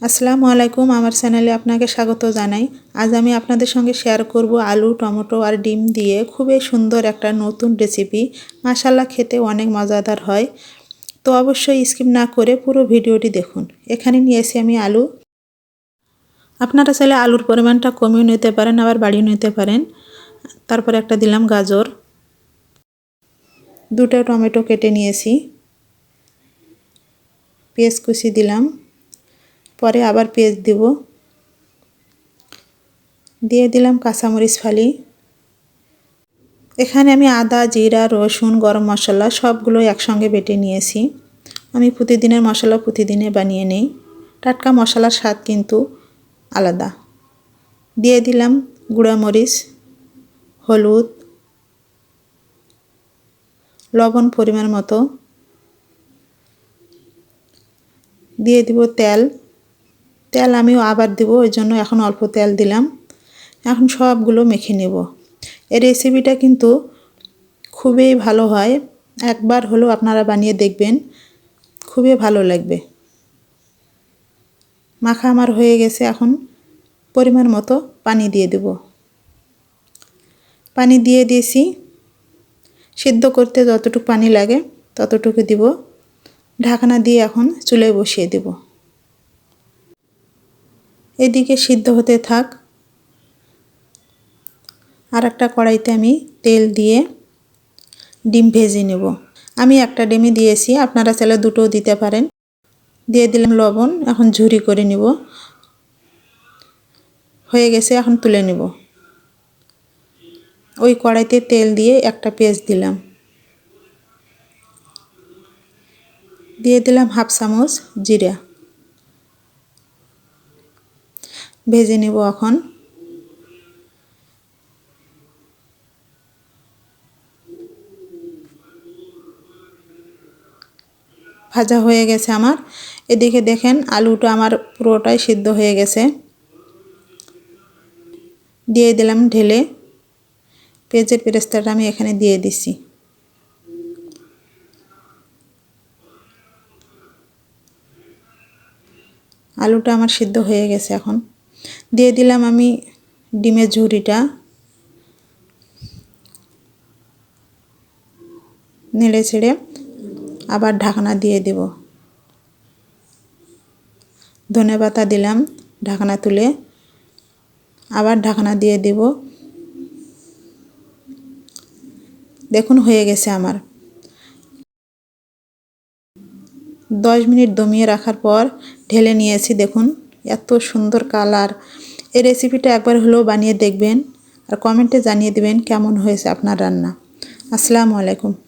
আসসালামু আলাইকুম, আমার চ্যানেলে আপনাকে স্বাগত জানাই। আজ আমি আপনাদের সঙ্গে শেয়ার করব আলু, টমেটো আর ডিম দিয়ে খুবই সুন্দর একটা নতুন রেসিপি মাসাল্লা খেতে অনেক মজাদার হয়। তো অবশ্যই স্কিপ না করে পুরো ভিডিওটি দেখুন। এখানে নিয়েছি আমি আলু। আপনারা চাইলে আলুর পরিমাণটা কমিয়ে নিতে পারেন, আবার বাড়িয়ে নিতে পারেন। তারপর একটা দিলাম গাজর। দুটো টমেটো কেটে নিয়েছি। পেঁয়াজ কুচি দিলাম। পরে আবার পেঁয়াজ দিব। দিয়ে দিলাম কাঁচামরিচ ফালি। এখানে আমি আদা, জিরা, রসুন, গরম মশলা সবগুলো একসঙ্গে বেটে নিয়েছি। আমি প্রতিদিনের মশলা প্রতিদিনে বানিয়ে নেই। টাটকা মশলার স্বাদ কিন্তু আলাদা। দিয়ে দিলাম গুঁড়ামরিচ হলুদ, লবণ পরিমাণ মতো। দিয়ে দিব তেল। তেল আমিও আবার দিব, ওই জন্য এখন অল্প তেল দিলাম। এখন সবগুলো মেখে নেব। এই রেসিপিটা কিন্তু খুবই ভালো হয়। একবার হলেও আপনারা বানিয়ে দেখবেন, খুবই ভালো লাগবে। মাখা আমার হয়ে গেছে, এখন পরিমাণ মতো পানি দিয়ে দেব। পানি দিয়ে দিয়েছি। সিদ্ধ করতে যতটুকু পানি লাগে ততটুকু দিব। ঢাকনা দিয়ে এখন চুলে বসিয়ে দেবো। এদিকে সিদ্ধ হতে থাক। আর একটা কড়াইতে আমি তেল দিয়ে ডিম ভেজে নেব। আমি একটা ডিমই দিয়েছি, আপনারা চাইলে দুটোও দিতে পারেন। দিয়ে দিলাম লবণ, এখন ঝুরি করে নিব। হয়ে গেছে, এখন তুলে নেব। ওই কড়াইতে তেল দিয়ে একটা পেঁয়াজ দিলাম। দিয়ে দিলাম হাফ চামচ জিরা। ভেজে নেব এখন। ভাজা হয়ে গেছে আমার। এদিকে দেখেন আলুটা আমার পুরোটাই সিদ্ধ হয়ে গেছে। দিয়ে দিলাম ঢেলে। পেঁয়াজের পেরেস্তাটা আমি এখানে দিয়ে দিছি। আলুটা আমার সিদ্ধ হয়ে গেছে এখন। দিয়ে দিলাম আমি ডিমের ঝুড়িটা নেড়ে ছেড়ে আবার ঢাকনা দিয়ে দেব। ধনে পাতা দিলাম ঢাকনা তুলে। আবার ঢাকনা দিয়ে দেব। দেখুন হয়ে গেছে আমার। দশ মিনিট দমিয়ে রাখার পর ঢেলে নিয়েছি, দেখুন। এত সুন্দর কালার। এই রেসিপিটা একবার হলেও বানিয়ে দেখবেন আর কমেন্টে জানিয়ে দেবেন কেমন হয়েছে আপনার রান্না। আসসালামু আলাইকুম।